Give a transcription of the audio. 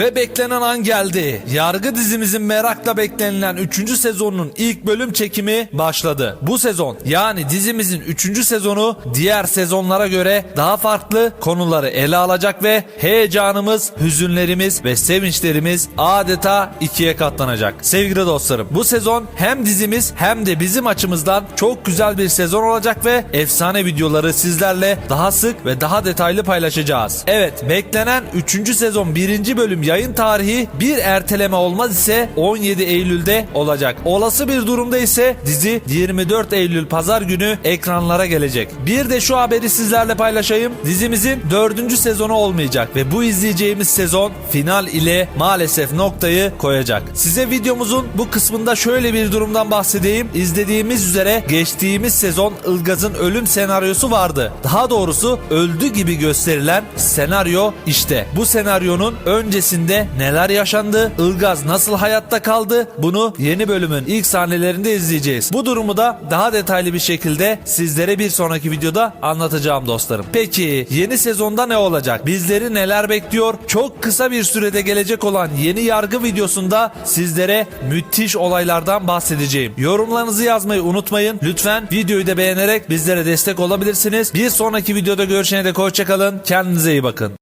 Ve beklenen an geldi. Yargı dizimizin merakla beklenilen 3. sezonunun ilk bölüm çekimi başladı. Bu sezon yani dizimizin 3. sezonu diğer sezonlara göre daha farklı konuları ele alacak ve heyecanımız, hüzünlerimiz ve sevinçlerimiz adeta ikiye katlanacak. Sevgili dostlarım bu sezon hem dizimiz hem de bizim açımızdan çok güzel bir sezon olacak ve efsane videoları sizlerle daha sık ve daha detaylı paylaşacağız. Evet beklenen 3. sezon 1. bölüm yayın tarihi bir erteleme olmaz ise 17 Eylül'de olacak. Olası bir durumda ise dizi 24 Eylül pazar günü ekranlara gelecek. Bir de şu haberi sizlerle paylaşayım. Dizimizin 4. sezonu olmayacak ve bu izleyeceğimiz sezon final ile maalesef noktayı koyacak. Size videomuzun bu kısmında şöyle bir durumdan bahsedeyim. İzlediğimiz üzere geçtiğimiz sezon Ilgaz'ın ölüm senaryosu vardı. Daha doğrusu öldü gibi gösterilen senaryo işte. Bu senaryonun öncesinde neler yaşandı? Ilgaz nasıl hayatta kaldı? Bunu yeni bölümün ilk sahnelerinde izleyeceğiz. Bu durumu da daha detaylı bir şekilde sizlere bir sonraki videoda anlatacağım dostlarım. Peki yeni sezonda ne olacak? Bizleri neler bekliyor? Çok kısa bir sürede gelecek olan yeni yargı videosunda sizlere müthiş olaylardan bahsedeceğim. Yorumlarınızı yazmayı unutmayın. Lütfen videoyu da beğenerek bizlere destek olabilirsiniz. Bir sonraki videoda görüşene dek hoşçakalın. Kendinize iyi bakın.